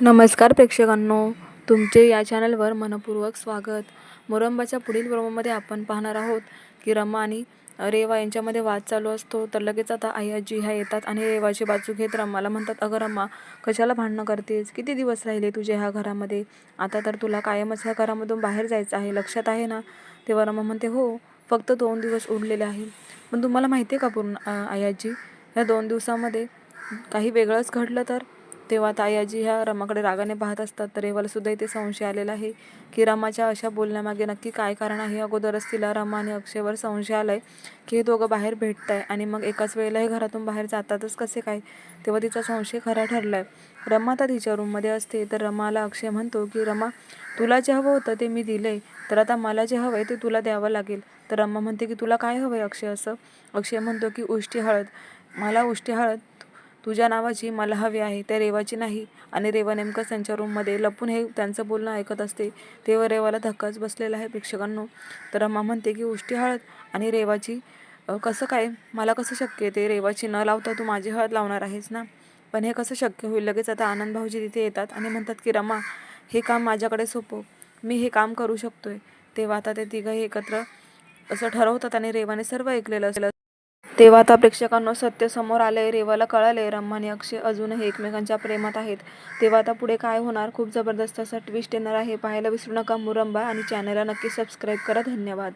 नमस्कार प्रेक्षकांनो तुमचे या चॅनलवर मनपूर्वक स्वागत. मोरंबाच्या पुढील प्रमामध्ये आपण पाहणार आहोत की रमा आणि रेवा यांच्यामध्ये वाद चालू असतो. तर लगेच आता आई आजी ह्या येतात आणि रेवाची बाजू घेत रम्माला म्हणतात अगं रम्मा कशाला भांडणं करतेस? किती दिवस राहिले तुझे ह्या घरामध्ये? आता तर तुला कायमच ह्या घरामधून बाहेर जायचं आहे लक्षात आहे ना? तेव्हा रमा म्हणते हो फक्त दोन दिवस उरलेले आहे. पण तुम्हाला माहिती आहे का पूर्ण आई आजी? ह्या दोन दिवसामध्ये काही वेगळंच घडलं तर? तेव्हा तायाजी ह्या रमाकडे रागाने पाहत असतात. तर रेवालासुद्धा इथे संशय आलेला आहे की रमाच्या अशा बोलण्यामागे नक्की काय कारण आहे? अगोदरच तिला रमा आणि अक्षयवर संशय आलाय की हे दोघं बाहेर भेटत आहे आणि मग एकाच वेळेला हे घरातून बाहेर जातातच कसे काय? तेव्हा तिचा संशय खरा ठरला आहे रमा तर तिच्या रूममध्ये असते. तर रमाला अक्षय म्हणतो की रमा तुला जे हवं होतं ते मी दिलं आहे तर आता मला जे हवं आहे ते तुला द्यावं लागेल. तर रमा म्हणते की तुला काय हवं आहे अक्षय असं? अक्षय म्हणतो की उष्टी हळद. मला उष्टी हळद तुझ्या नावाची मला हवी आहे त्या रेवाची नाही. आणि रेवा नेमकंच त्यांच्या रूममध्ये लपून हे त्यांचं बोलणं ऐकत असते. तेव्हा रेवाला धक्काच बसलेला आहे प्रेक्षकांनो. तर अम्मा म्हणते की उष्टी हळद आणि रेवाची कसं काय? मला कसं शक्य आहे ते? रेवाची न लावता तू माझी हळद लावणार आहेस ना? पण हे कसं शक्य होईल? लगेच आता आनंद भाऊजी तिथे येतात आणि म्हणतात की रमा हे काम माझ्याकडे सोपव मी हे काम करू शकतोय. तेव्हा आता ते तिघंही एकत्र असं ठरवतात आणि रेवाने सर्व ऐकलेलं असलं तेव्हा आता प्रेक्षकांना सत्य समोर आलंय रेवाला कळालंय रम्मा आणि अक्षय अजूनही एकमेकांच्या प्रेमात आहेत. तेव्हा आता पुढे काय होणार? खूप जबरदस्त असा ट्विस्ट येणार आहे. पाहायला विसरू नका मुरंबा आणि चॅनलला नक्की सबस्क्राईब करा. धन्यवाद.